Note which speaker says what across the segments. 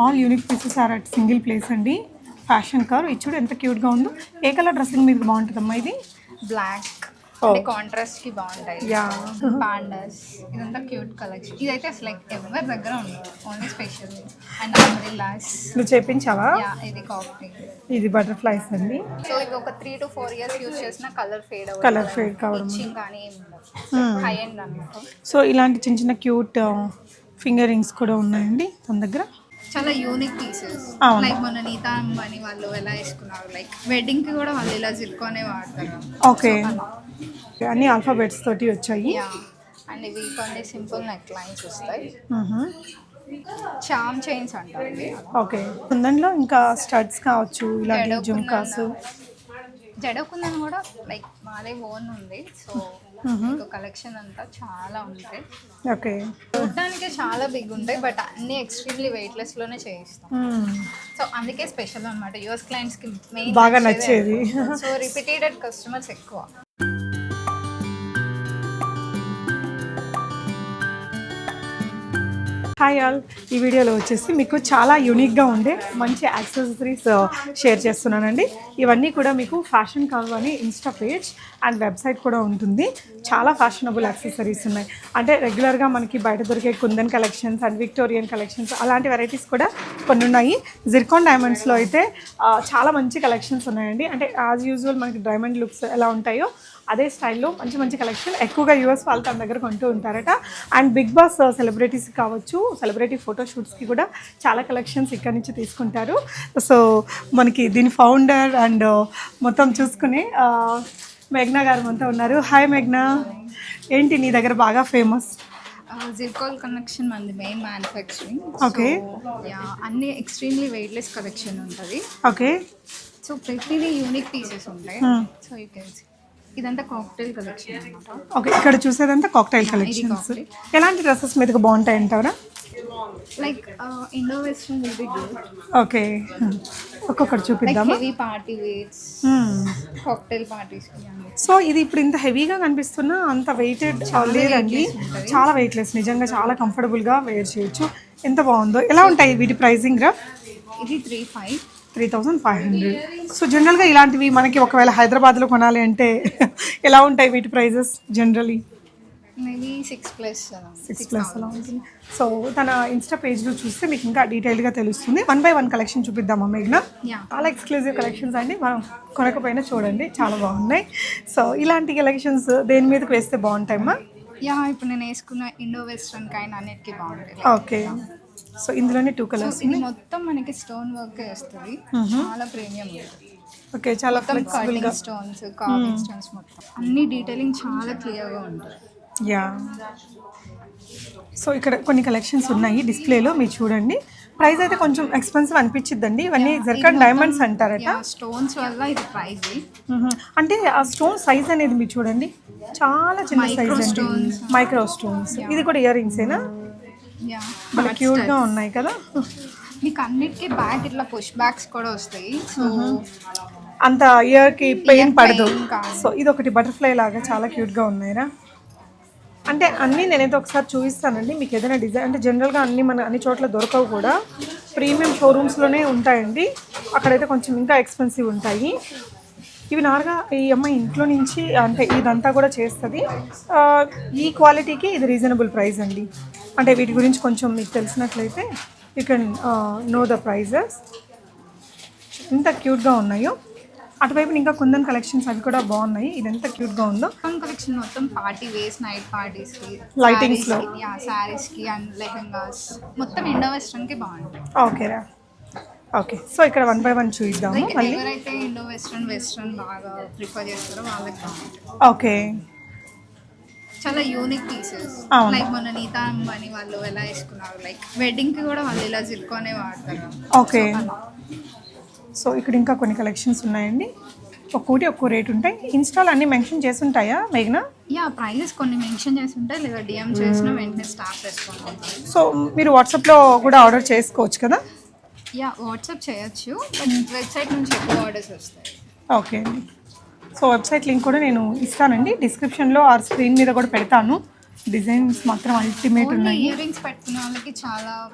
Speaker 1: All unique pieces are at single place అండి. Fashion cover ఇది చూడు ఎంత క్యూట్గా ఉందో. ఏ కలర్ డ్రెస్సింగ్ మీద బాగుంటుందమ్మా ఇది?
Speaker 2: Black
Speaker 1: Oh.
Speaker 2: కాంట్రాస్ట్కి బాగుంటాయి.
Speaker 1: యా
Speaker 2: పాండాస్ ఇదంతా క్యూట్ కలెక్షన్ ఇదైతే అసలు లైక్ ఎవరి దగ్గర ఉండదు ఓన్లీ స్పెషల్ అండ్ అంబ్రిల్లాస్
Speaker 1: నువ్వు చేపించావా?
Speaker 2: ఇది కాఫీ
Speaker 1: ఇది బటర్ఫ్లైస్ అండి.
Speaker 2: సో ఇవి ఒక three to four years use చేసిన కలర్ ఫేడ్
Speaker 1: కలర్ ఫేడ్ కావడం
Speaker 2: కానీ. హై ఎండ్ అనమాట
Speaker 1: సో ఇలాంటి చిన్న చిన్న క్యూట్ ఫింగర్ రింగ్స్ కూడా ఉన్నాయండి తన దగ్గర.
Speaker 2: చాలా యూనిక్ పీసెస్
Speaker 1: అవును.
Speaker 2: లైక్ మొన్న నీతా అంబానీ వాళ్ళు ఎలా వేసుకున్నారు? లైక్ వెడ్డింగ్కి కూడా వాళ్ళు ఇలా జిర్కోనే వాడతారు.
Speaker 1: ఓకే అన్ని ఆల్ఫాబెట్స్ తోటి వచ్చాయి.
Speaker 2: యా అండ్ ఇవి కొన్ని సింపుల్ నెక్ లైన్స్ వస్తాయి.
Speaker 1: మ్హూ.
Speaker 2: చామ్ చైన్స్ అంటారు ఇవి
Speaker 1: ఓకే కుందన్లో ఇంకా స్టడ్స్ కావచ్చు ఇలాంటి
Speaker 2: జడ
Speaker 1: జుమ్కాస్.
Speaker 2: జడకుందని కూడా లైక్ మాదే ఓన్ ఉంది. సో
Speaker 1: మ్హూ.
Speaker 2: కలెక్షన్ అంతా చాలా ఉంటాయి
Speaker 1: ఓకే
Speaker 2: చూడడానికి చాలా బిగ్ ఉంటాయి బట్ అన్ని ఎక్స్ట్రీమ్లీ వెయిట్లెస్లోనే చేయిస్తాం. సో అందుకే స్పెషల్ అనమాట యుఎస్ క్లయింట్స్కి మెయిన్
Speaker 1: బాగా నచ్చేది.
Speaker 2: సో రిపీటెడ్ కస్టమర్స్ ఎక్కువ
Speaker 1: హాయ్ ఆల్ ఈ వీడియోలో వచ్చేసి మీకు చాలా యూనిక్గా ఉండే మంచి యాక్సెసరీస్ షేర్ uh, చేస్తున్నానండి. ఇవన్నీ కూడా మీకు ఫ్యాషన్ కావు అని ఇన్స్టా పేజ్ అండ్ వెబ్సైట్ కూడా ఉంటుంది. చాలా ఫ్యాషనబుల్ యాక్సెసరీస్ ఉన్నాయి. అంటే రెగ్యులర్గా మనకి బయట దొరికే kundan collections and Victorian collections అలాంటి వెరైటీస్ కూడా కొన్ని ఉన్నాయి. జిర్కాన్ డైమండ్స్లో అయితే uh, చాలా మంచి కలెక్షన్స్ ఉన్నాయండి. అంటే యాజ్ యూజువల్ మనకి డైమండ్ లుక్స్ ఎలా ఉంటాయో అదే స్టైల్లో మంచి మంచి కలెక్షన్ ఎక్కువగా యూఎస్ వాళ్ళు తన దగ్గర కొంటూ ఉంటారట. అండ్ బిగ్ బాస్ సెలబ్రిటీస్ కావచ్చు సెలబ్రిటీ ఫోటోషూట్స్కి కూడా చాలా కలెక్షన్స్ ఇక్కడ నుంచి తీసుకుంటారు. సో మనకి దీని ఫౌండర్ అండ్ మొత్తం చూసుకుని ఆ, మేఘ్నా గారు మొత్తం ఉన్నారు. హాయ్ మేఘ్నా. ఏంటి నీ దగ్గర బాగా ఫేమస్
Speaker 2: జిర్కోల్ కనెక్షన్ మనది మెయిన్ మ్యానుఫ్యాక్చరింగ్. యా అన్ని ఎక్స్ట్రీమ్లీ వెయిట్లెస్ కలెక్షన్ ఉంటుంది.
Speaker 1: ఓకే
Speaker 2: సో ప్రతిదీ యూనిక్ పీసెస్ ఉంటాయి. సో యూ కెన్ ఇదంతా కాక్టైల్ కలెక్షన్
Speaker 1: ఓకే ఇక్కడ చూసేదంతా కాక్టైల్ కలెక్షన్స్
Speaker 2: cocktail.
Speaker 1: ఎలాంటి డ్రెస్సెస్ మీదకి బాగుంటాయి అంటారా
Speaker 2: like Indo western will be good
Speaker 1: okay ఒక్కొక్కటి
Speaker 2: like
Speaker 1: చూపిద్దామా?
Speaker 2: Heavy party wears. Cocktail parties
Speaker 1: so ఇది ఇప్పుడు ఇంత హెవీగా కనిపిస్తున్నా అంత వెయిటెడ్ లేదండి. చాలా వెయిట్లెస్ నిజంగా చాలా కంఫర్టబుల్గా వేర్ చేయొచ్చు. ఎంత బాగుందో? ఎలా ఉంటాయి వీటి ప్రైసింగ్ రా?
Speaker 2: ఇది three five
Speaker 1: three thousand five hundred. So జనరల్గా ఇలాంటివి మనకి ఒకవేళ హైదరాబాద్లో కొనాలి అంటే ఎలా ఉంటాయి వీటి prices generally
Speaker 2: maybe six plus
Speaker 1: six plus అలా ఉంటుంది. సో తన ఇన్స్టా పేజ్లో చూస్తే మీకు ఇంకా డీటెయిల్గా తెలుస్తుంది. వన్ బై వన్ కలెక్షన్ చూపిద్దామా మేఘ్నా? చాలా ఎక్స్క్లూజివ్ కలెక్షన్స్ అండి. మనం కొనకపోయినా చూడండి చాలా బాగున్నాయి. సో ఇలాంటి కలెక్షన్స్ దేని మీదకి వేస్తే బాగుంటాయమ్మా?
Speaker 2: యా ఇప్పుడు నేను వేసుకున్న ఇండో వెస్ట్రన్ కైండ్ అన్నిటికీ బాగుంటాయి.
Speaker 1: ఓకే సో ఇందులోనే టూ కలర్స్
Speaker 2: ఇది మొత్తం మనకి స్టోన్ వర్క్ వస్తుంది. చాలా ప్రీమియం
Speaker 1: ఓకే చాలా
Speaker 2: మొత్తం
Speaker 1: ఫ్లెక్సిబుల్గా
Speaker 2: కటింగ్ స్టోన్స్ కార్వింగ్ స్టోన్స్ మొత్తం. అన్ని డీటెయిలింగ్ చాలా క్లియర్గా ఉంటుంది.
Speaker 1: యా సో ఇక్కడ కొన్ని కలెక్షన్స్ ఉన్నాయి డిస్ప్లేలో మీరు చూడండి. ప్రైస్ అయితే కొంచెం ఎక్స్పెన్సివ్ అనిపించిద్దండి. ఇవన్నీ జర్కన్ డైమండ్స్ అంటారట.
Speaker 2: స్టోన్స్ వల్ల ఇది
Speaker 1: మ్మ్. అంటే ఆ స్టోన్ సైజ్ అనేది మీరు చూడండి. చాలా చిన్న సైజ్ అండి. మైక్రో స్టోన్స్ ఇది కూడా ఇయర్ రింగ్సేనా చాలా క్యూట్గా ఉన్నాయి కదా?
Speaker 2: మీకు అన్నిటికీ బ్యాక్ ఇట్లా పుష్ బ్యాక్స్ కూడా వస్తాయి. సో
Speaker 1: అంత ఇయర్కి పెయిన్ పడదు. సో ఇది ఒకటి బటర్ఫ్లై లాగా చాలా క్యూట్గా ఉన్నాయిరా. అంటే అన్నీ నేనైతే ఒకసారి చూపిస్తానండి. మీకు ఏదైనా డిజైన్ అంటే జనరల్గా అన్ని మన అన్ని చోట్ల దొరకవు కూడా. ప్రీమియం షోరూమ్స్లోనే ఉంటాయండి. అక్కడైతే కొంచెం ఇంకా ఎక్స్పెన్సివ్ ఉంటాయి. ఇవి నార్గా ఈ అమ్మాయి ఇంట్లో నుంచి అంటే ఇదంతా కూడా చేస్తుంది. ఈ క్వాలిటీకి ఇది రీజనబుల్ ప్రైస్ అండి. అంటే వీటి గురించి కొంచెం మీకు తెలిసినట్లయితే you can know the prices ఎంత క్యూట్గా ఉన్నాయో. అటువైపు ఇంకా కుందన్ కలెక్షన్స్ అవి కూడా బాగున్నాయి. ఇది ఎంత క్యూట్గా ఉందో.
Speaker 2: కలెక్షన్ మొత్తం పార్టీ వేస్ నైట్ పార్టీస్కి
Speaker 1: Lightings లో.
Speaker 2: యా సారీస్కి అండ్ లెహంగాస్. మొత్తం ఇండో వెస్ట్రన్కి బాగుంటాయి
Speaker 1: ఓకేరా ఓకే. సో ఇక్కడ వన్ బై వన్ చూద్దాము మళ్ళీ.
Speaker 2: ఎవరైతే ఇండో వెస్ట్రన్ వెస్ట్రన్ బాగా ప్రిఫర్ చేస్తారో వాళ్ళకి
Speaker 1: ఓకే.
Speaker 2: చాలా యూనిక్ పీసెస్. లైక్ మొన్న నీతా అంబానీ వాళ్ళు ఎలా వేసుకున్నారు? లైక్ వెడ్డింగ్కి కూడా వాళ్ళు ఇలా జిర్కోనే వాడతారు.
Speaker 1: ఓకే. సో ఇక్కడ ఇంకా కొన్ని కలెక్షన్స్ ఉన్నాయండి. ఒక్కోటి ఒక్కో రేట్ ఉంటాయి. ఇన్స్టాల్ అన్ని మెన్షన్ చేసి ఉంటాయా మేఘనా?
Speaker 2: యా ప్రైజెస్ కొన్ని మెన్షన్ చేసి ఉంటాయి లేదా డిఎం చేసిన వెంటనే స్టాప్ చేసుకోండి
Speaker 1: సో మీరు వాట్సాప్లో కూడా ఆర్డర్ చేసుకోవచ్చు కదా?
Speaker 2: యా వాట్సాప్ చేయొచ్చు బట్ వెబ్సైట్ నుంచి ఎక్కువ ఆర్డర్స్ వస్తాయి.
Speaker 1: ఓకే అండి. సో వెబ్సైట్ లింక్ కూడా నేను ఇస్తానండి. డిస్క్రిప్షన్లో ఆ స్క్రీన్ మీద కూడా పెడతాను. డిజైన్స్ మాత్రం అల్టిమేట్ ఉన్నాయి.
Speaker 2: ఇయర్ రింగ్స్ పెట్టుకునే వాళ్ళకి చాలా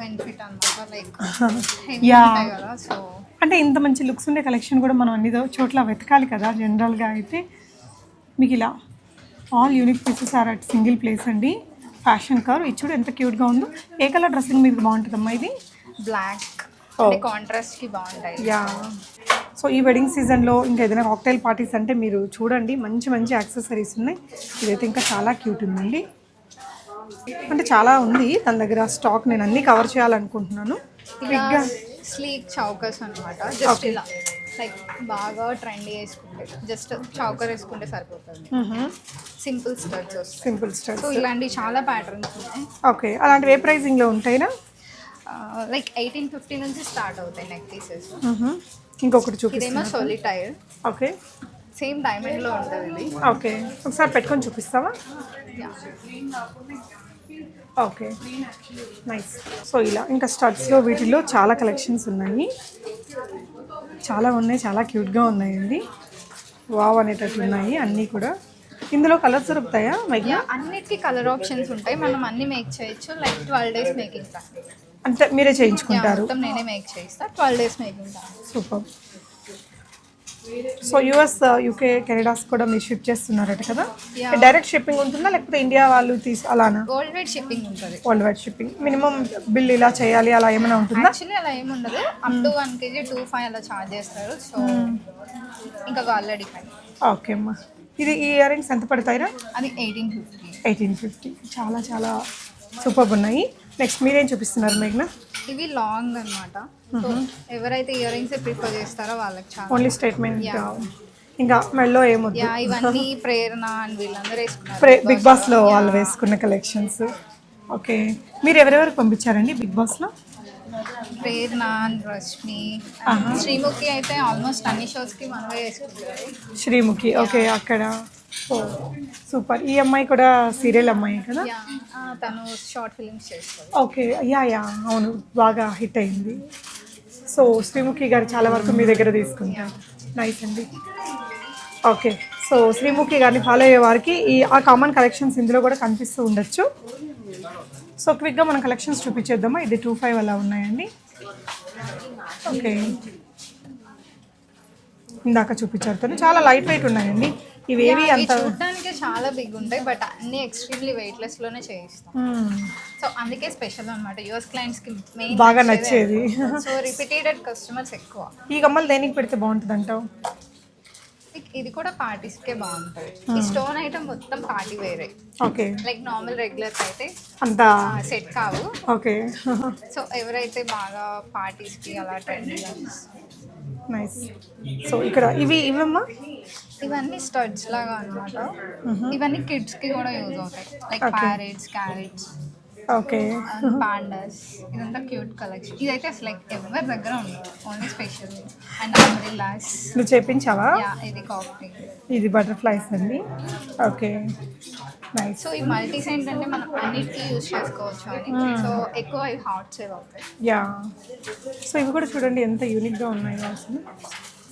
Speaker 2: బెనిఫిట్ అనమాట లైక్ కదా సో.
Speaker 1: అంటే ఇంత మంచి లుక్స్ ఉండే కలెక్షన్ కూడా మనం అన్ని చోట్ల వెతకాలి కదా జనరల్గా అయితే. మీకు ఇలా all unique pieces are at single place అండి. ఫ్యాషన్ కర్. ఇది చూడు ఎంత క్యూట్గా ఉందో. ఏ కలర్ డ్రెస్సింగ్ మీద బాగుంటుందమ్మా ఇది?
Speaker 2: Black
Speaker 1: Oh.
Speaker 2: అంటే కాంట్రాస్ట్కి బాగుంటాయి.
Speaker 1: యా సో ఈ వెడ్డింగ్ సీజన్లో ఇంకా ఏదైనా కాక్టైల్ పార్టీస్ అంటే మీరు చూడండి మంచి మంచి యాక్సెసరీస్ ఉన్నాయి. ఇదైతే ఇంకా చాలా క్యూట్ ఉందండి. అంటే చాలా ఉంది తన దగ్గర స్టాక్ నేను అన్నీ కవర్ చేయాలనుకుంటున్నాను.
Speaker 2: ఇలా స్లీక్ చౌకర్స్ అనమాట జస్ట్ ఇలా లైక్ బాగా ట్రెండీ వేసుకుంటే జస్ట్ చౌకర్ వేసుకుంటే సరిపోతుంది. సింపుల్ స్టర్ట్స్
Speaker 1: సింపుల్ స్టైల్
Speaker 2: సో ఇలాంటి చాలా ప్యాటర్న్స్ ఉన్నాయి.
Speaker 1: ఓకే అలాంటివి ఏ ప్రైజింగ్లో ఉంటాయినా?
Speaker 2: లైక్ ఎయిటీన్ ఫిఫ్టీ నుంచి స్టార్ట్ అవుతాయి నెక్ పీసెస్.
Speaker 1: ఇంకొకటి
Speaker 2: ఇదేమో
Speaker 1: చూపిస్తాను.
Speaker 2: సోలిటైర్
Speaker 1: ఓకే
Speaker 2: సేమ్ డైమండ్లో ఉంటుంది ఇది.
Speaker 1: ఓకే ఒకసారి పెట్టుకొని చూపిస్తావా. ఓకే నైస్ సో ఇలా ఇంకా స్టడ్స్లో వీటిల్లో చాలా కలెక్షన్స్ ఉన్నాయి. చాలా ఉన్నాయి చాలా క్యూట్గా ఉన్నాయండి. వావ్ అనేటట్టు ఉన్నాయి అన్నీ కూడా. ఇందులో కలర్స్ దొరుకుతాయా మైక్
Speaker 2: Yeah, అన్నిటికీ కలర్ ఆప్షన్స్ ఉంటాయి. మనం అన్ని మేక్ చేయొచ్చు. లైక్ ట్వెల్వ్ డేస్ మేకింగ్
Speaker 1: అంటే మీరే చేయించుకుంటారు.
Speaker 2: మొత్తం నేనే మేక్ చేయిస్తా. Twelve days making time
Speaker 1: super. So US UK Canada's కూడా మీరు షిప్ చేస్తున్నారట కదా. డైరెక్ట్ షిప్పింగ్ ఉంటుందా? లేకపోతే ఇండియా వాళ్ళు తీసు అలానా?
Speaker 2: వరల్డ్ వైడ్ షిప్పింగ్ ఉంటుంది.
Speaker 1: World wide shipping minimum bill ఇలా చేయాలి అలా ఏమైనా ఉంటుందా?
Speaker 2: యాక్చువల్లీ అలా ఏమి ఉండదు. Up to one KG two five అలా చార్జ్ చేస్తారు. సో ఇంకా వాళ్ళ డిపెండ్.
Speaker 1: ఓకే అమ్మా. ఇది ఈ ఇయర్ రింగ్స్ ఎంత పడతాయిరా?
Speaker 2: అది ఎయిటీన్ ఫిఫ్టీ
Speaker 1: ఎయిటీన్ ఫిఫ్టీ చాలా చాలా సూపర్ ఉన్నాయి. నెక్స్ట్ మీరేం చూపిస్తున్నారు మేఘ్న?
Speaker 2: ఇవి లాంగ్ అన్నమాట. సో ఎవరైతే ఇయర్ రింగ్స్ ప్రిఫర్ చేస్తారో వాళ్ళకి చాలా.
Speaker 1: Only statement. ఇంకా మెల్లో ఏమొద్దు
Speaker 2: ఇవన్నీ ప్రేరణ అండ్ వీళ్ళందరూ వేసుకున్నారు.
Speaker 1: బిగ్ బాస్లో వాళ్ళు వేసుకున్న కలెక్షన్స్ ఓకే. మీరు ఎవరెవరికి పంపించారండి బిగ్ బాస్లో?
Speaker 2: ప్రేరణ అండ్ రష్మి. శ్రీముఖి అయితే ఆల్మోస్ట్ అన్ని షోస్కి మనమే వేసుకుంటారు.
Speaker 1: శ్రీముఖి. ఓకే అక్కడ. సూపర్. ఈ అమ్మాయి కూడా సీరియల్ అమ్మాయి కదా?
Speaker 2: తను షార్ట్ ఫిల్మ్స్ చేస్తారు
Speaker 1: ఓకే యా యా అవును బాగా హిట్ అయింది. సో శ్రీముఖి గారు చాలా వరకు మీ దగ్గర తీసుకుంటారు. నైస్ అండి. ఓకే సో శ్రీముఖి గారిని ఫాలో అయ్యే వారికి ఈ ఆ కామన్ కలెక్షన్స్ ఇందులో కూడా కనిపిస్తూ ఉండొచ్చు. సో క్విక్గా మన కలెక్షన్స్ చూపించేద్దామా? ఇది టూ ఫైవ్ అలా ఉన్నాయండి. ఓకే. ఇందాక చూపించారు తను. చాలా లైట్ వెయిట్ ఉన్నాయండి. ఇవేవి
Speaker 2: ఇవి
Speaker 1: అంత
Speaker 2: చూడడానికి చాలా బిగ్ ఉంటాయి బట్ అన్ని ఎక్స్ట్రీమ్లీ వెయిట్లెస్లోనే చేయిస్తాం. సో అందుకే స్పెషల్ అనమాట యుఎస్ క్లయింట్స్కి మెయిన్
Speaker 1: బాగా నచ్చేది
Speaker 2: సో రిపీటెడ్ కస్టమర్స్ ఎక్కువ.
Speaker 1: ఈ కమ్మలు దేనికి పెడితే బాగుంటుంది అంటావు
Speaker 2: ఇది కూడా పార్టీస్ కే బాగుంటుంది. ఈ స్టోన్ ఐటమ్ మొత్తం పార్టీ వేరే.
Speaker 1: ఓకే.
Speaker 2: లైక్ నార్మల్ రెగ్యులర్ అయితే
Speaker 1: అంత
Speaker 2: సెట్ కావు.
Speaker 1: ఓకే.
Speaker 2: సో ఎవరైతే బాగా పార్టీస్కి అలా ట్రెండ్
Speaker 1: నైస్ సో ఇక్కడ ఇవి ఇవమ్మా
Speaker 2: ఇవన్నీ స్టడ్స్ లాగా అనమాట ఇవన్నీ కిడ్స్కి కూడా యూజ్ అవుతాయి. Like. Parrots carrots
Speaker 1: okay
Speaker 2: pandas ఇదంతా క్యూట్ కలెక్షన్ ఇదైతే అసలు లైక్ ఎవరి దగ్గర ఉండదు. ఓన్లీ స్పెషల్ అండ్ అంబ్రిల్లాస్
Speaker 1: నువ్వు చేపించావా?
Speaker 2: యా ఇది కాఫీ
Speaker 1: ఇది బటర్ఫ్లైస్ అండి. ఓకే
Speaker 2: సో ఈ మల్టీస్ ఏంటంటే మనం అన్నిటికీ యూజ్ చేసుకోవచ్చు అని సో ఎక్కువ ఇవి హాట్ సేవ్ అవుతాయి.
Speaker 1: యా సో ఇవి కూడా చూడండి ఎంత యూనిక్గా ఉన్నాయో అసలు.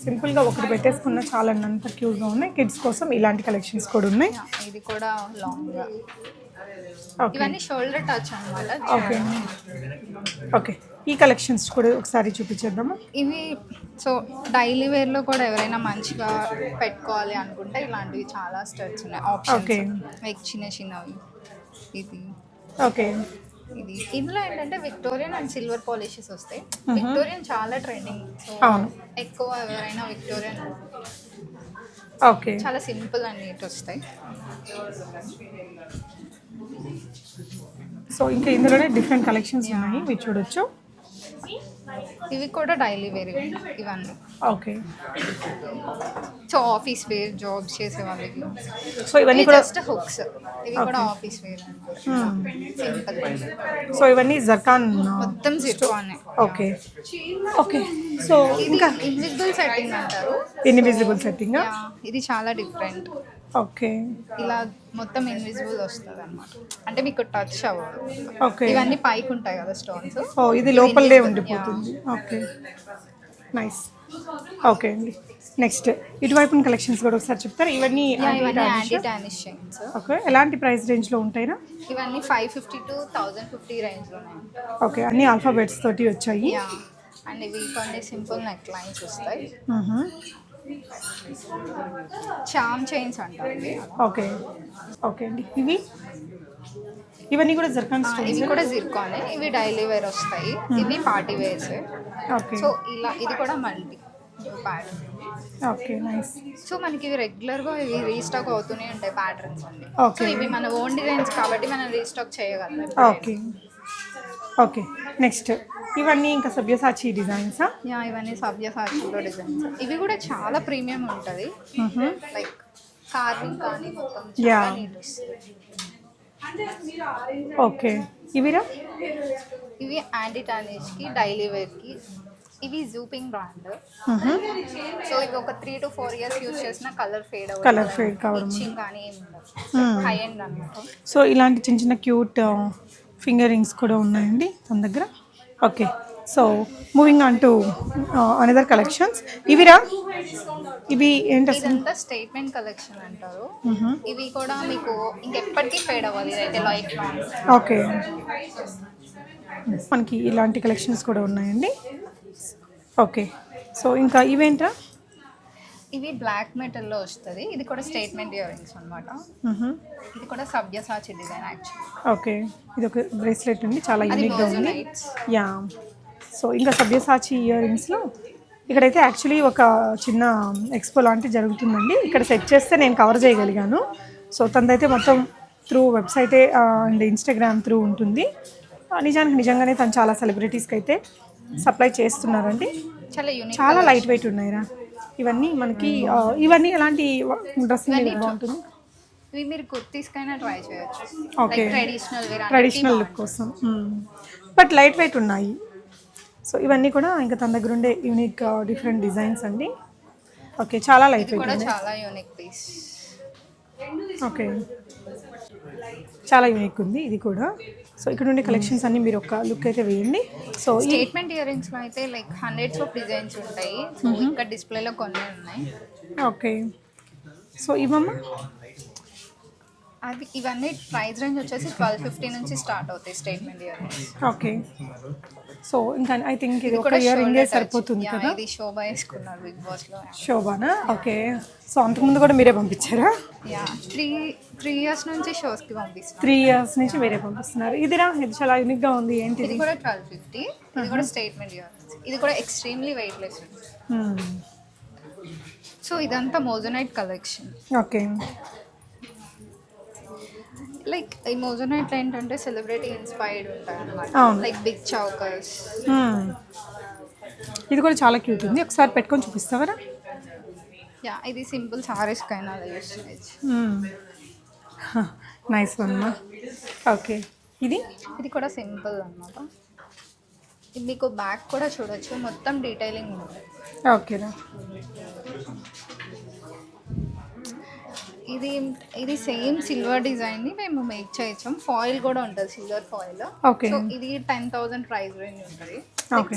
Speaker 1: సింపుల్గా ఒకటి పెట్టేసుకున్న చాలా అంత క్యూట్గా ఉన్నాయి. కిడ్స్ కోసం ఇలాంటి కలెక్షన్స్ కూడా ఉన్నాయి.
Speaker 2: ఇది కూడా లాంగ్
Speaker 1: ఓకే
Speaker 2: ఇవన్నీ షోల్డర్ టచ్ అనమాట
Speaker 1: ఓకే ఓకే ఈ కలెక్షన్స్ కూడా ఒకసారి చూపించేద్దామా.
Speaker 2: ఇవి సో డైలీ వేర్లో కూడా ఎవరైనా మంచిగా పెట్టుకోవాలి అనుకుంటే ఇలాంటివి చాలా స్టడ్స్ ఉన్నాయి. ఆప్షన్స్ లైక్ చిన్న చిన్నవి. ఇది.
Speaker 1: ఓకే.
Speaker 2: ఇది. ఇందులో ఏంటంటే విక్టోరియన్ అండ్ సిల్వర్ పాలిషెస్ వస్తాయి. విక్టోరియన్ చాలా ట్రెండింగ్. ఎక్కువ ఎవరైనా విక్టోరియన్
Speaker 1: ఓకే.
Speaker 2: చాలా సింపుల్ అండ్ నీట్ వస్తాయి.
Speaker 1: సో ఇంకా ఇందులోనే డిఫరెంట్ కలెక్షన్స్ ఉన్నాయి. మీరు చూడొచ్చు.
Speaker 2: ఇవి కూడా డైలీ వేర్ ఇవన్నీ.
Speaker 1: Okay.
Speaker 2: So office wear jobs చేసే వాళ్ళకి
Speaker 1: సో ఇవన్నీ కూడా
Speaker 2: జస్ట్ హుక్స్ ఇవి కూడా ఆఫీస్ వేర్ సింపుల్
Speaker 1: సో ఇవన్నీ జర్కాన్
Speaker 2: మొత్తం జిర్కానే
Speaker 1: ఓకే. ఓకే. సో ఇంకా
Speaker 2: ఇన్విజిబుల్ సెట్టింగ్ అంటారు.
Speaker 1: ఇన్విజిబుల్ సెట్టింగ్
Speaker 2: ఇది చాలా డిఫరెంట్
Speaker 1: ఓకే.
Speaker 2: ఇలా మొత్తం ఇన్విజిబుల్ వస్తుంది అనమాట అంటే మీకు టచ్ అవ్వదు.
Speaker 1: ఓకే.
Speaker 2: ఇవన్నీ పైకి ఉంటాయి కదా స్టోన్స్
Speaker 1: ఓ ఇది లోపలే ఉండిపోతుంది. ఓకే. నైస్ ఓకే అండి. నెక్స్ట్ ఇటువైపున కలెక్షన్స్ కూడా ఒకసారి చెప్తారు? ఇవన్నీ ఓకే. ఎలాంటి ప్రైస్ రేంజ్లో ఉంటాయినా?
Speaker 2: ఇవన్నీ five fifty to thousand fifty ఉంటాయి.
Speaker 1: ఓకే. అన్ని ఆల్ఫాబెట్స్ తోటి వచ్చాయి.
Speaker 2: అండ్ ఇవి కొన్ని సింపుల్ నెక్ లైన్స్ వస్తాయి. చామ్ చైన్స్ అంటారు. ఇవి.
Speaker 1: ఓకే ఓకే అండి ఇవి? ఇవన్నీ కూడా జర్కాన్ స్టోన్స్
Speaker 2: ఇవి కూడా జిర్కానే ఇవి డైలీ వేర్ వస్తాయి. ఇవి పార్టీ వేర్స్
Speaker 1: ఓకే
Speaker 2: సో ఇలా ఇది కూడా multi pattern
Speaker 1: okay nice
Speaker 2: so మనకి ఇవి రెగ్యులర్గా ఇవి రీస్టాక్ అవుతూనే ఉంటాయి ప్యాటర్న్స్ అన్ని. సో. ఇవి మన ఓన్ డిజైన్స్ కాబట్టి మనం రీస్టాక్ చేయగలం.
Speaker 1: ఓకే ఓకే నెక్స్ట్ ఇవన్నీ ఇంకా సభ్యసాచి డిజైన్సా
Speaker 2: యా ఇవన్నీ సాక్షిలో డిజైన్స్. ఇవి కూడా చాలా ప్రీమియం ఉంటుంది. లైక్ కార్వింగ్ కానీ మొత్తం వస్తుంది.
Speaker 1: ఓకే. ఇవిరా
Speaker 2: ఇవి యాంటీ టానిష్కి డైలీ వేర్కి ఇవి జూపింగ్ బ్రాండ్. సో ఇవి ఒక three to four years use చేసిన కలర్ ఫేడ్
Speaker 1: Colour fade కావడం.
Speaker 2: కానీ హై ఎండ్ అనమాట
Speaker 1: సో ఇలాంటి చిన్న చిన్న క్యూట్ ఫింగర్ రింగ్స్ కూడా ఉన్నాయండి తన దగ్గర? Okay so moving on to another collections ఇవిరా ఇవి ఏంటి
Speaker 2: ఇదంతా స్టేట్మెంట్ కలెక్షన్ అంటారు. ఇవి కూడా మీకు ఇంకెప్పటికీ ఫేడ్ అవ్వాలి ఇదైతే లైఫ్
Speaker 1: ఓకే మనకి ఇలాంటి కలెక్షన్స్ కూడా ఉన్నాయండి. ఓకే సో ఇంకా ఇవేంట్రా?
Speaker 2: ఇవి బ్లాక్ మెటల్లో వస్తుంది. ఇది కూడా స్టేట్మెంట్ ఇయర్ రింగ్స్ అనమాట. ఇది కూడా సబ్జసాచి డిజైన్ యాక్చువల్లీ
Speaker 1: ఓకే. ఇది ఒక బ్రేస్లెట్ ఉంది చాలా
Speaker 2: అది
Speaker 1: యూనిక్గా ఉంది. యా. సో ఇంకా సభ్యసాచి ఇయర్ రింగ్స్లో ఇక్కడైతే యాక్చువల్లీ ఒక చిన్న ఎక్స్పో లాంటివి జరుగుతుందండి. ఇక్కడ సెట్ చేస్తే నేను కవర్ చేయగలిగాను. సో తనదైతే మొత్తం త్రూ వెబ్సైటే అండ్ ఇన్స్టాగ్రామ్ త్రూ ఉంటుంది. నిజానికి నిజంగానే తను చాలా సెలబ్రిటీస్కి అయితే సప్లై చేస్తున్నారండి.
Speaker 2: చాలా యూనిక్
Speaker 1: చాలా లైట్ వెయిట్ ఉన్నాయిరా. ఇవన్నీ మనకి ఇవన్నీ ఎలాంటి డ్రెస్సింగ్ బాగుంటుంది
Speaker 2: ఇవి మీరు కుర్తీస్కైనా ట్రై చేయొచ్చు. ట్రెడిషనల్
Speaker 1: ట్రెడిషనల్ లుక్ కోసం. బట్ లైట్ వెయిట్ ఉన్నాయి. సో ఇవన్నీ కూడా ఇంకా తన దగ్గర ఉండే యూనిక్ డిఫరెంట్ డిజైన్స్ అండి. ఓకే చాలా లైట్ వెయిట్
Speaker 2: చాలా యూనిక్ పీస్.
Speaker 1: ఓకే. చాలా యూనిక్ ఉంది ఇది కూడా. సో ఇక్కడ ఉండే కలెక్షన్స్ అన్ని మీరు ఒక లుక్ అయితే వేయండి. సో
Speaker 2: స్టేట్మెంట్ ఇయర్ రింగ్స్లో అయితే లైక్ హండ్రెడ్స్ ఆఫ్ డిజైన్స్ ఉంటాయి. ఇక్కడ డిస్ప్లేలో కొన్ని ఉన్నాయి.
Speaker 1: ఓకే. సో ఇవమ్మా?
Speaker 2: అది ఇవన్నీ ప్రైస్ రేంజ్ వచ్చేసి ట్వెల్వ్ ఫిఫ్టీ నుంచి స్టార్ట్ అవుతాయి స్టేట్మెంట్ ఇయర్
Speaker 1: ఓకే. సో ఇంకా ఐ థింక్ ఇది ఒక ఇయర్ రింగే సరిపోతుంది కదా?
Speaker 2: ఇది శోభ వేసుకున్నారు బిగ్ బాస్లో.
Speaker 1: శోభానా? ఓకే. సో అంతకుముందు కూడా మీరే పంపించారా?
Speaker 2: యా త్రీ త్రీ ఇయర్స్ నుంచి షోస్కి పంపిస్తాం
Speaker 1: త్రీ ఇయర్స్ నుంచి మీరే పంపిస్తున్నారు. ఇదిరా ఇది చాలా యూనిక్గా ఉంది. ఏంటి
Speaker 2: ఇది కూడా ట్వెల్వ్ ఫిఫ్టీ ఇది కూడా స్టేట్మెంట్ ఇది కూడా ఎక్స్ట్రీమ్లీ వెయిట్ లెస్ సో ఇదంతా మోజోనైట్ కలెక్షన్
Speaker 1: ఓకే.
Speaker 2: లైక్ ఈ మోజోనైట్ ఏంటంటే సెలబ్రిటీ ఇన్స్పైర్డ్ ఉంటాయి. లైక్ బిగ్ చౌకర్స్
Speaker 1: ఇది కూడా చాలా క్యూట్ ఉంది. ఒకసారి పెట్టుకొని చూపిస్తావరా
Speaker 2: యా ఇది సింపుల్ సారీస్ కైనా అలా యూస్ చేయొచ్చు
Speaker 1: నైస్ వన్ ఓకే ఇది?
Speaker 2: ఇది కూడా సింపుల్ అన్నమాట. ఇది మీకు బ్యాక్ కూడా చూడొచ్చు. మొత్తం డీటెయిలింగ్ ఉంటుంది
Speaker 1: ఓకేరా
Speaker 2: ఇది ఇది సేమ్ సిల్వర్ డిజైన్ని మేము మేక్ చేయొచ్చాం ఫాయిల్ కూడా ఉంటుంది సిల్వర్ ఫాయిల్
Speaker 1: ఓకే
Speaker 2: సో ఇది టెన్ థౌసండ్ ప్రైస్ రేంజ్ ఉంటుంది.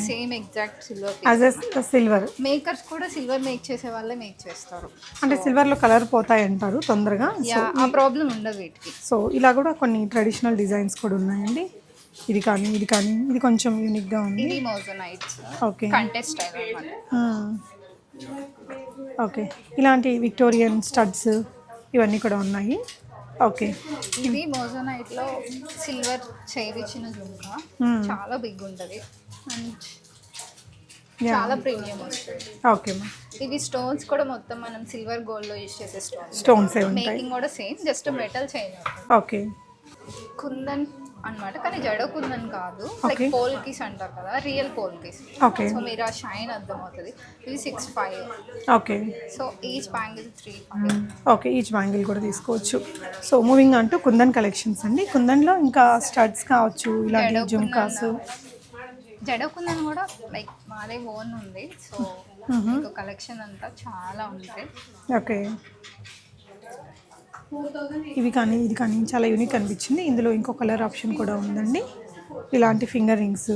Speaker 2: Same exact silver
Speaker 1: as silver
Speaker 2: makers కూడా సిల్వర్ మేక్ చేసే వాళ్ళే మేక్ చేస్తారు.
Speaker 1: అంటే సిల్వర్లో కలర్ పోతాయి అంటారు తొందరగా.
Speaker 2: ఆ ప్రాబ్లం ఉండదు వీటికి.
Speaker 1: సో ఇలా కూడా కొన్ని ట్రెడిషనల్ డిజైన్స్ కూడా ఉన్నాయండి. ఇది కానీ ఇది కానీ ఇది కొంచెం యూనిక్గా ఉంది.
Speaker 2: ఇది మోజోనైట్స్
Speaker 1: ఓకే
Speaker 2: కంటెస్ట్
Speaker 1: ఓకే ఇలాంటి విక్టోరియన్ స్టడ్స్ ఇవన్నీ కూడా ఉన్నాయి. ఓకే
Speaker 2: ఇది మోజోనైట్లో సిల్వర్ చేయించిన జుంకా
Speaker 1: Hmm.
Speaker 2: చాలా బిగ్ ఉంటుంది. అండ్ చాలా ప్రీమియం వస్తుంది.
Speaker 1: ఓకే మా
Speaker 2: ఇవి స్టోన్స్ కూడా మొత్తం మనం సిల్వర్ గోల్డ్లో యూస్ చేసే స్టోన్స్
Speaker 1: స్టోన్స్ ఏ ఉంటాయి.
Speaker 2: మేకింగ్ కూడా సేమ్ జస్ట్ మెటల్ చేంజ్ అవుతుంది
Speaker 1: ఓకే
Speaker 2: కుందన్ అన్నమాట కానీ జడ కుందన్ కాదు. Like
Speaker 1: Okay.
Speaker 2: పోల్ కిస్ అంటారు కదా real polkis
Speaker 1: okay
Speaker 2: so మీరు ఆ షైన్ అర్థం అవుతుంది ఇది six five
Speaker 1: okay
Speaker 2: so each bangle three five
Speaker 1: okay each bangle కూడా తీసుకోవచ్చు. సో మూవింగ్ అంటూ కుందన్ కలెక్షన్స్ అండి. కుందన్లో ఇంకా స్టడ్స్ కావచ్చు ఇలాంటి
Speaker 2: జడ
Speaker 1: జుమ్కాస్
Speaker 2: జడ కుందన్ కూడా లైక్ మాదే ఓన్ ఉంది. సో మీకు కలెక్షన్ అంతా చాలా ఉంటాయి
Speaker 1: ఓకే. ఇవి కానీ ఇది కానీ చాలా యూనిక్ అనిపించింది. ఇందులో ఇంకో కలర్ ఆప్షన్ కూడా ఉందండి. ఇలాంటి ఫింగర్ రింగ్స్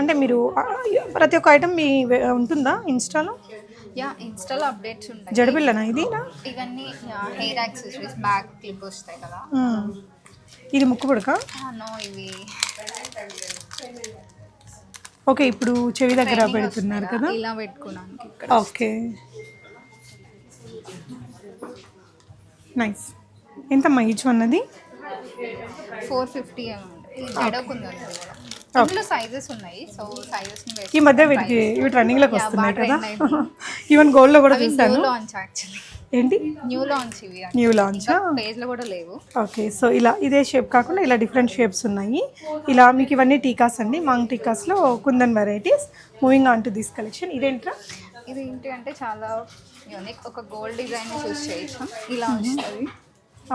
Speaker 1: అంటే మీరు ప్రతి ఒక్క ఐటమ్ మీ ఉంటుందా ఇన్స్టాలో
Speaker 2: యా ఇన్స్టాలో అప్డేట్స్ ఉంటాయి.
Speaker 1: జడబిల్లనా ఇది
Speaker 2: ఇవన్నీ హెయిర్ యాక్సెసరీస్ బ్యాక్ క్లిప్ వస్తాయి కదా.
Speaker 1: ఇది ముక్కు పుడక?
Speaker 2: నో ఇవి.
Speaker 1: ఓకే ఇప్పుడు చెవి దగ్గర పెడుతున్నారు కదా?
Speaker 2: ఇలా పెట్టుకోవడానికి
Speaker 1: ఓకే. నైస్ ఎంతమ్మా ఈచ్ వన్ అది?
Speaker 2: ఫోర్ ఫిఫ్టీ ఈ జడకుంది ఇందులో సైజెస్ ఉన్నాయి. సో సైజెస్
Speaker 1: ఈ మధ్య వీటికి ఇవి ట్రెండింగ్లోకి
Speaker 2: Yeah,
Speaker 1: వస్తున్నాయి కదా. ఈవెన్ గోల్డ్లో కూడా
Speaker 2: అవి
Speaker 1: చూసాను
Speaker 2: న్యూ లాంచ్ యాక్చువల్లీ
Speaker 1: ఏంటి?
Speaker 2: న్యూ లాంచ్ ఇవి
Speaker 1: న్యూ లాంచ్
Speaker 2: పేజ్లో కూడా లేవు.
Speaker 1: ఓకే సో ఇలా ఇదే షేప్ కాకుండా ఇలా డిఫరెంట్ షేప్స్ ఉన్నాయి. ఇలా మీకు ఇవన్నీ టీకాస్ అండి. Maang టీకాస్లో kundan varieties moving on to this collection ఇదేంట్రా?
Speaker 2: ఇది ఏంటి అంటే చాలా యూనిక్ ఒక గోల్డ్ డిజైన్ చూస్. చేయించాం ఇలా వస్తుంది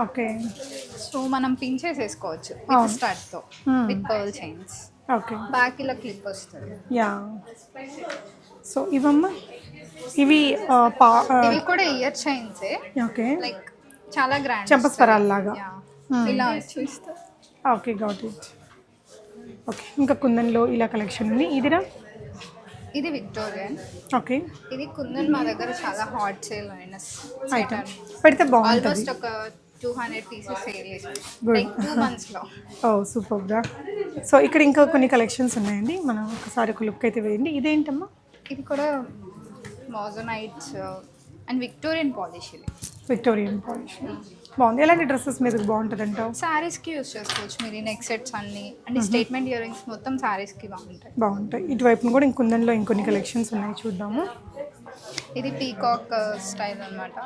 Speaker 1: ఓకే
Speaker 2: సో మనం పిన్ చేసేసుకోవచ్చు. విత్ స్టార్ట్తో.
Speaker 1: Hmm.
Speaker 2: With pearl chains
Speaker 1: okay.
Speaker 2: Back ఇలా క్లిప్ వస్తుంది.
Speaker 1: యా. సో ఇవమ్మా ఇవి పా
Speaker 2: ఇవి కూడా ఇయర్ చైన్స్.
Speaker 1: ఓకే.
Speaker 2: లైక్ చాలా గ్రాండ్
Speaker 1: చెంపస్వరాల లాగా
Speaker 2: ఇలా చూస్తే.
Speaker 1: Okay got it. ఓకే ఇంకా కుందన్లో ఇలా కలెక్షన్ ఉంది. ఇదిరా?
Speaker 2: ఇది విక్టోరియన్.
Speaker 1: ఓకే.
Speaker 2: ఇది కుందన్ మా దగ్గర చాలా హాట్ సేల్ అయిన
Speaker 1: ఐటమ్ పెడితే బాగుంటుంది.
Speaker 2: ఆల్మోస్ట్ ఒక టూ హండ్రెడ్ పీసెస్ సేల్ చేసాం
Speaker 1: Good.
Speaker 2: లైక్ టూ మంత్స్లో
Speaker 1: ఓ సూపర్గా సో ఇక్కడ ఇంకా కొన్ని కలెక్షన్స్ ఉన్నాయండి. మనం ఒకసారి ఒక లుక్ అయితే వేయండి. ఇదేంటమ్మా?
Speaker 2: ఇది కూడా మోజనైట్స్ అండ్ విక్టోరియన్ పాలిష్ ఇది.
Speaker 1: విక్టోరియన్ పాలిష్ బాగుంది. ఎలాంటి డ్రెస్సెస్ మీదకి బాగుంటుంది అంటావు
Speaker 2: సారీస్కి యూస్ చేసుకోవచ్చు. మీరు నెక్ సెట్స్ అన్ని అంటే స్టేట్మెంట్ ఇయర్ రింగ్స్ మొత్తం సారీస్కి బాగుంటాయి.
Speaker 1: బాగుంటాయి. ఇటువైపున కూడా ఇంకొందన్లో ఇంకొన్ని కలెక్షన్స్ ఉన్నాయి. చూద్దాము.
Speaker 2: ఇది పీకాక్ స్టైల్ అన్నమాట.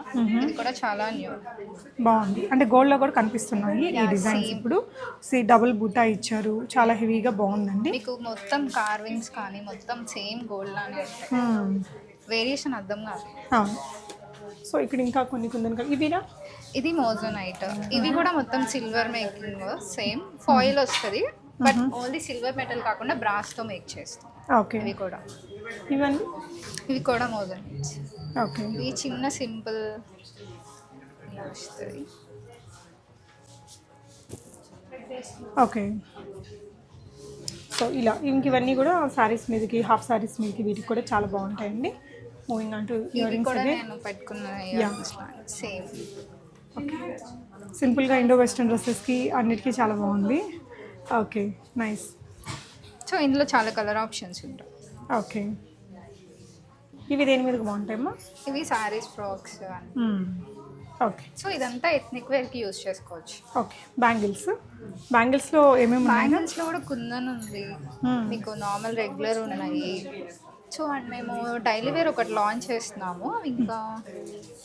Speaker 2: ఇది కూడా చాలా న్యూ.
Speaker 1: బాగుంది. అంటే గోల్డ్లో కూడా కనిపిస్తున్నాయి ఈ డిజైన్స్
Speaker 2: same.
Speaker 1: ఇప్పుడు. సి డబుల్ బూటా ఇచ్చారు. చాలా హెవీగా బాగుందండి.
Speaker 2: మీకు మొత్తం కార్వింగ్స్ కానీ మొత్తం సేమ్ గోల్డ్ లానే ఉంటాయి. వేరియేషన్ అర్థం కాదు.
Speaker 1: సో ఇక్కడ ఇంకా కొన్ని కుందన్ ఇవిరా
Speaker 2: ఇది మోజోనైట్. ఇవి కూడా మొత్తం సిల్వర్ మేకింగ్ సేమ్ ఫాయిల్ వస్తుంది. బట్ ఓన్లీ సిల్వర్ మెటల్ కాకుండా బ్రాస్తో మేక్ చేస్తాం.
Speaker 1: ఓకే.
Speaker 2: ఇవి కూడా.
Speaker 1: ఇవన్నీ?
Speaker 2: ఇవి కూడా మోజోనైట్స్
Speaker 1: ఓకే.
Speaker 2: ఇవి చిన్న సింపుల్ ఇలా వస్తుంది
Speaker 1: ఓకే. సో ఇలా ఇంక ఇవన్నీ కూడా సారీస్ మీదకి హాఫ్ సారీస్ మీదకి వీటికి కూడా చాలా బాగుంటాయండి. మూవింగ్ ఇయర్
Speaker 2: ఇవి
Speaker 1: రింగ్స్
Speaker 2: కూడా నేను పెట్టుకున్న సేమ్
Speaker 1: ఓకే సింపుల్గా ఇండో వెస్ట్రన్ డ్రెస్సెస్కి అన్నిటికీ చాలా బాగుంది. Okay nice.
Speaker 2: సో ఇందులో చాలా కలర్ ఆప్షన్స్ ఉంటాయి.
Speaker 1: ఓకే. ఇవి దేని మీదకి బాగుంటాయమ్మా?
Speaker 2: ఇవి సారీస్ ఫ్రాక్స్
Speaker 1: ఓకే.
Speaker 2: సో ఇదంతా ఎథ్నిక్ వేర్కి యూస్ చేసుకోవచ్చు.
Speaker 1: ఓకే. బ్యాంగిల్స్ బ్యాంగిల్స్లో ఏమేమి ఉన్నాయి?
Speaker 2: బ్యాంగిల్స్లో కూడా కుందన్ ఉంది. మీకు నార్మల్ రెగ్యులర్ ఉన్నాయి. సో అండ్ మేము డైలీ వేర్ ఒకటి లాంచ్ చేస్తున్నాము. ఇంకా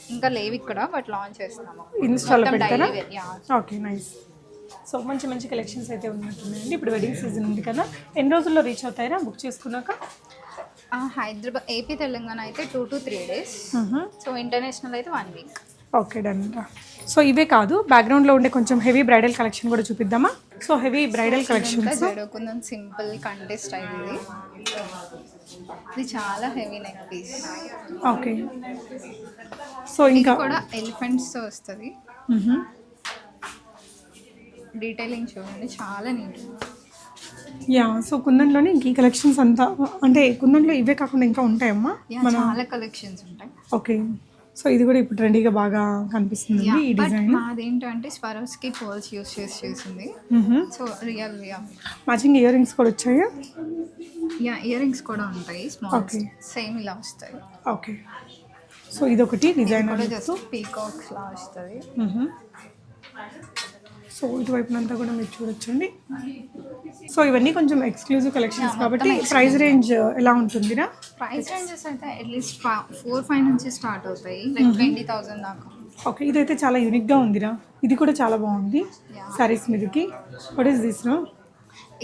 Speaker 2: ఇంకా లేవు ఇక్కడ బట్ లాంచ్ చేస్తున్నాము.
Speaker 1: ఇన్స్టాలో. Okay nice. సో మంచి మంచి కలెక్షన్స్ అయితే ఉన్నట్టున్నాయండి. ఇప్పుడు వెడ్డింగ్ సీజన్ ఉంది కదా ఎన్ని రోజుల్లో రీచ్ అవుతాయరా బుక్ చేసుకున్నాక?
Speaker 2: హైదరాబాద్ ఏపీ తెలంగాణ అయితే two to three days so international అయితే one week
Speaker 1: okay done so ఇవే కాదు బ్యాక్గ్రౌండ్లో ఉండే కొంచెం హెవీ బ్రైడల్ కలెక్షన్ కూడా చూపిద్దామా? సో హెవీ బ్రైడల్ కలెక్షన్స్
Speaker 2: జడుకుందాం సింపుల్ కంటెస్ట్ స్టైల్ ఇది. చాలా heavy neck piece
Speaker 1: okay so ఇంకా
Speaker 2: కూడా ఎలిఫెంట్స్తో వస్తుంది. డీటెయిలింగ్ చూడండి చాలా నీట్
Speaker 1: యా సో కుందన్లోనే ఇంక ఈ కలెక్షన్స్ అంతా అంటే కుందన్లో ఇవే కాకుండా ఇంకా ఉంటాయమ్మా? మన
Speaker 2: చాలా కలెక్షన్స్ ఉంటాయి.
Speaker 1: ఓకే. సో ఇది కూడా ఇప్పుడు ట్రెండీగా బాగా కనిపిస్తుంది ఈ డిజైన్
Speaker 2: మాదేంటంటే స్వరవ్స్కి పోల్స్ యూస్ చేసి చేసింది. So real yeah.
Speaker 1: Matching earrings కూడా వచ్చాయా?
Speaker 2: యా ఇయర్ రింగ్స్ కూడా ఉంటాయి స్మాల్. సేమ్ ఇలా వస్తాయి.
Speaker 1: ఓకే. సో ఇదొకటి డిజైనర్
Speaker 2: కూడా జస్ట్ పీకాక్స్ లా వస్తుంది.
Speaker 1: సో ఇటువైపునంతా కూడా మీరు చూడొచ్చండి. సో ఇవన్నీ కొంచెం ఎక్స్క్లూజివ్ కలెక్షన్స్ కాబట్టి ప్రైస్ రేంజ్ ఎలా ఉంటుందిరా?
Speaker 2: ప్రైస్ రేంజెస్ అయితే అట్లీస్ట్ ఫోర్ ఫైవ్ నుంచి స్టార్ట్ అవుతాయి. లైక్ ట్వంటీ థౌసండ్ దాకా.
Speaker 1: ఓకే ఇదైతే చాలా యూనిక్గా ఉందిరా. ఇది కూడా చాలా బాగుంది. సారీస్ మీదకి. వాట్ ఈస్ దిస్ నో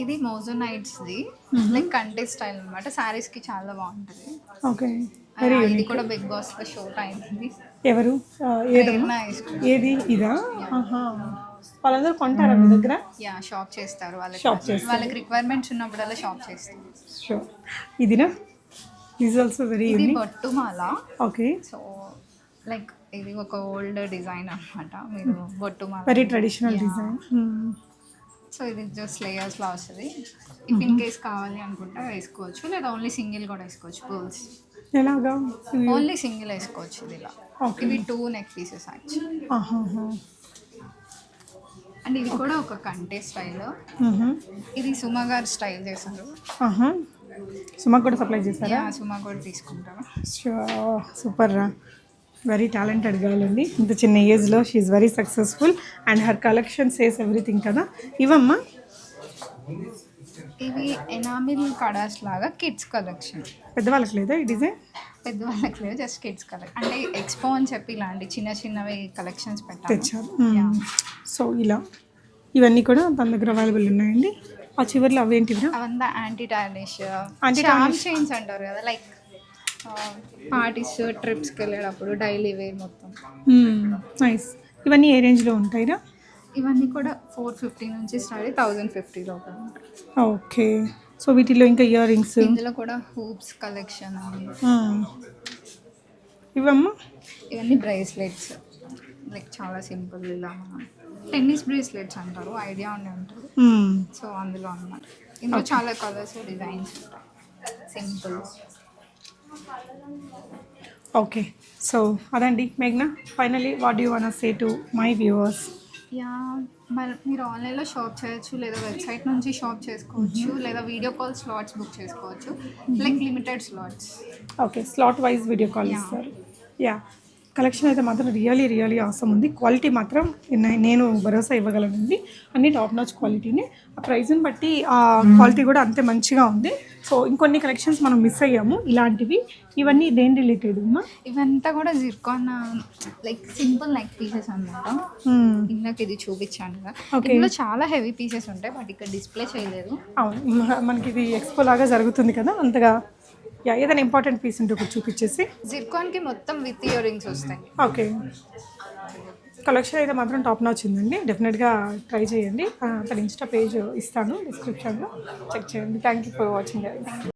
Speaker 2: ఇది మోజోనైట్స్ ది లైక్ కంటే స్టైల్ అనమాట సారీస్కి చాలా బాగుంటుంది.
Speaker 1: ఓకే వెరీ
Speaker 2: ఇది కూడా బిగ్ బాస్ షూట్ అయింది
Speaker 1: ఎవరు? ఏది? ఇదా? వాళ్ళందరూ కొంటారా మీ దగ్గర?
Speaker 2: యా షాప్ చేస్తారు వాళ్ళకి.
Speaker 1: Shop చేస్తారు.
Speaker 2: వాళ్ళకి రిక్వైర్మెంట్స్ ఉన్నప్పుడల్లా షాప్ చేస్తారు.
Speaker 1: షూర్ ఇదినా? ఈజ్ ఆల్సో వెరీ
Speaker 2: ఇది
Speaker 1: యూనిక్
Speaker 2: బొట్టుమాల.
Speaker 1: ఓకే
Speaker 2: సో లైక్ ఇది ఒక ఓల్డ్ డిజైన్ అన్నమాట. మీరు బొట్టుమాల.
Speaker 1: వెరీ ట్రెడిషనల్ డిజైన్
Speaker 2: సో ఇది జస్ట్ లేయర్స్ లా వస్తుంది. ఇఫ్ ఇన్ కేస్ కావాలి అనుకుంటే వేసుకోవచ్చు. లేదా ఓన్లీ సింగిల్ కూడా వేసుకోవచ్చు పర్ల్స్
Speaker 1: ఎలాగా?
Speaker 2: ఓన్లీ సింగిల్ వేసుకోవచ్చు ఇది ఇలా
Speaker 1: Okay.
Speaker 2: ఇవి టూ నెక్ పీసెస్ యాక్చువల్లీ
Speaker 1: ఆహాహా.
Speaker 2: అండ్ ఇది కూడా ఒక కంటే స్టైల్. ఇది సుమా గారు స్టైల్ చేశారు.
Speaker 1: సుమకు కూడా సప్లై చేస్తారా
Speaker 2: సుమా కూడా తీసుకుంటారు.
Speaker 1: సూపర్ రా. వెరీ టాలెంటెడ్ గర్ల్ అండి. ఇంత చిన్న ఏజ్లో she very successful and her collection says everything కదా. ఇవమ్మా.
Speaker 2: ఇవి ఎనామిల్ కడాస్ లాగా కిడ్స్ కలెక్షన్
Speaker 1: పెద్దవాళ్ళకి లేదా ఈ డిజైన్
Speaker 2: పెద్దవాళ్ళకి లేదు జస్ట్ కిడ్స్ కలెక్షన్ అంటే ఎక్స్పో అని చెప్పి ఇలాంటి చిన్న చిన్నవి కలెక్షన్స్ పెట్టారు
Speaker 1: సో ఇలా ఇవన్నీ కూడా తన దగ్గర అవైలబుల్ ఉన్నాయండి. ఆ చివరిలో అవేంటివిరా
Speaker 2: అవంతా యాంటీ టార్నిష్. చామ్ చైన్స్ అంటారు కదా లైక్ పార్టీస్ ట్రిప్స్కి వెళ్ళేటప్పుడు డైలీ వేర్ మొత్తం.
Speaker 1: నైస్ ఇవన్నీ ఏ రేంజ్లో ఉంటాయిరా?
Speaker 2: ఇవన్నీ కూడా ఫోర్ ఫిఫ్టీ నుంచి స్టార్ట్ థౌజండ్ ఫిఫ్టీ లోపల ఉంటాయి.
Speaker 1: ఓకే. సో వీటిలో ఇంకా ఇయర్ రింగ్స్
Speaker 2: ఇందులో కూడా హూప్స్ కలెక్షన్
Speaker 1: ఇవమ్మా?
Speaker 2: ఇవన్నీ బ్రేస్లెట్స్. లైక్ చాలా సింపుల్ ఇలా టెన్నిస్ బ్రేస్లెట్స్ అంటారు ఐడియా ఉండి
Speaker 1: మ్మ్.
Speaker 2: సో అందులో అన్నమాట. ఇందులో చాలా కలర్స్ డిజైన్స్ ఉంటాయి. Simple
Speaker 1: okay. సో అదండి మేఘ్నా. Finally what you want say to my viewers
Speaker 2: yeah మరి మీరు ఆన్లైన్లో షాప్ చేయొచ్చు లేదా వెబ్సైట్ నుంచి షాప్ చేసుకోవచ్చు లేదా వీడియో కాల్ స్లాట్స్ బుక్ చేసుకోవచ్చు like limited slots.
Speaker 1: Okay slot wise video call. ఇస్తారు. యా. కలెక్షన్ అయితే మాత్రం రియలీ రియలీ అవసరం ఉంది. క్వాలిటీ మాత్రం నేను భరోసా ఇవ్వగలనండి. అన్ని టాప్ నాచ్ క్వాలిటీని ఆ ప్రైస్ని బట్టి ఆ క్వాలిటీ కూడా అంతే మంచిగా ఉంది. సో ఇంకొన్ని కలెక్షన్స్ మనం మిస్ అయ్యాము. ఇలాంటివి. ఇవన్నీ దేని రిలేటెడ్ అమ్మా
Speaker 2: ఇవంతా కూడా zircon like simple neck pieces అన్నమాట.
Speaker 1: మ్మ్.
Speaker 2: ఇందాక ఇది చూపించాను. ఇందులో చాలా హెవీ పీసెస్ ఉంటాయి బట్ ఇక్కడ డిస్ప్లే చేయలేదు.
Speaker 1: అవును. మనకి ఇది ఎక్స్పో లాగా జరుగుతుంది కదా అంతగా. యా ఏదైనా ఇంపార్టెంట్ పీస్ ఉంటే ఒకటి చూపించేసి.
Speaker 2: జిర్కాన్కి మొత్తం విత్ ఇయర్ రింగ్స్ వస్తాయి.
Speaker 1: ఓకే కలెక్షన్ అయితే మాత్రం టాప్ నాచ్ ఉందండి. డెఫినెట్గా ట్రై చేయండి. ఆ, తన ఇన్స్టా పేజ్ ఇస్తాను డిస్క్రిప్షన్లో చెక్ చేయండి. Thank you for watching